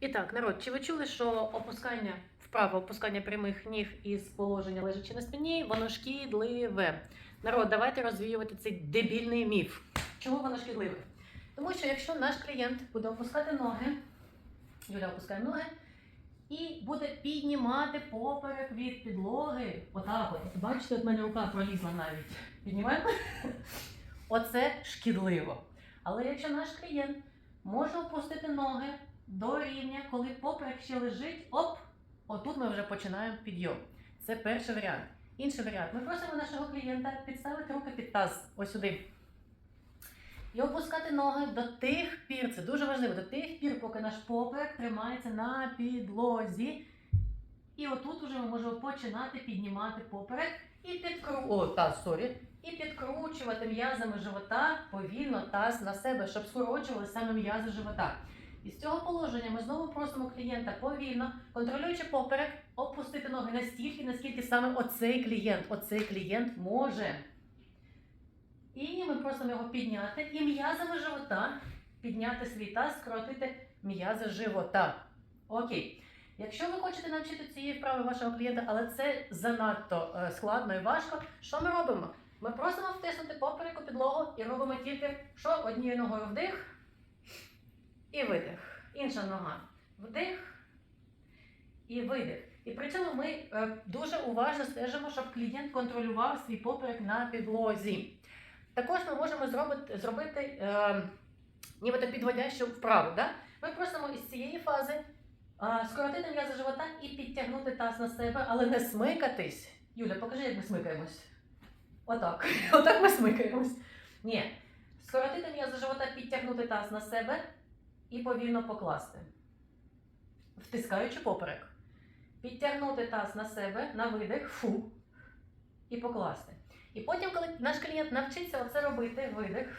І так, народ, чи ви чули, що опускання вправо, опускання прямих ніг із положення лежачи на спині, воно шкідливе. Народ, давайте розвіювати цей дебільний міф. Чому воно шкідливе? Тому що якщо наш клієнт буде опускати ноги, Юля опускає ноги, і буде піднімати поперек від підлоги. Отак от. Бачите, от мене рука пролізла навіть. Піднімаємо? Оце шкідливо. Але якщо наш клієнт може опустити ноги до рівня, коли поперек ще лежить, оп, отут ми вже починаємо підйом. Це перший варіант. Інший варіант. Ми просимо нашого клієнта підставити руки під таз, ось сюди. І опускати ноги до тих пір, це дуже важливо, до тих пір, поки наш поперек тримається на підлозі. І отут уже ми можемо починати піднімати поперек і підкру... О, таз, сорі. І підкручувати м'язами живота повільно таз на себе, щоб скорочували саме м'язи живота. І з цього положення ми знову просимо клієнта повільно, контролюючи поперек, опустити ноги настільки, наскільки саме оцей клієнт, оцей клієнт може. І ми просимо його підняти і м'язами живота підняти свій таз, скоротити м'язи живота. Окей. Якщо ви хочете навчити цієї вправи вашого клієнта, але це занадто е, складно і важко, що ми робимо? Ми просимо втиснути поперек у підлогу і робимо тільки що однією ногою вдих і видих. Інша нога. Вдих і видих. І при цьому ми е, дуже уважно стежимо, щоб клієнт контролював свій поперек на підлозі. Також ми можемо зробити, зробити е, нібито підводящу вправу. Да? Ми просимо із цієї фази е, скоротити м'язи живота і підтягнути таз на себе, але не смикатись. Юля, покажи, як ми смикаємось. Отак. Отак ми смикаємось. Ні. Скоротити м'язи живота, підтягнути таз на себе і повільно покласти. Втискаючи поперек. Підтягнути таз на себе на видих, фу, і покласти. І потім, коли наш клієнт навчиться оце робити, видих,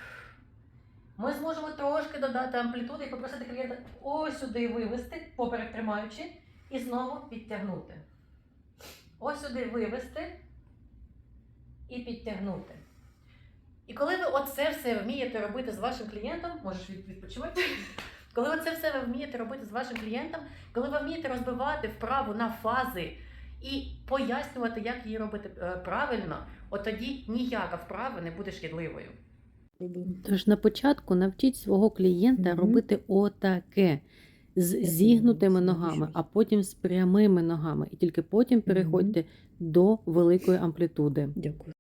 ми зможемо трошки додати амплітуди і попросити клієнта ось сюди вивести, поперек тримаючи, і знову підтягнути. Ось сюди вивести і підтягнути. І коли ви оце все вмієте робити з вашим клієнтом, можеш відпочивати. Коли ви це все ви вмієте робити з вашим клієнтом, коли ви вмієте розбивати вправу на фази і пояснювати, як її робити е, правильно, от тоді ніяка вправа не буде шкідливою. Тож на початку навчіть свого клієнта Мгм. робити отаке з зігнутими ногами, а потім з прямими ногами. І тільки потім переходьте до великої амплітуди. Дякую.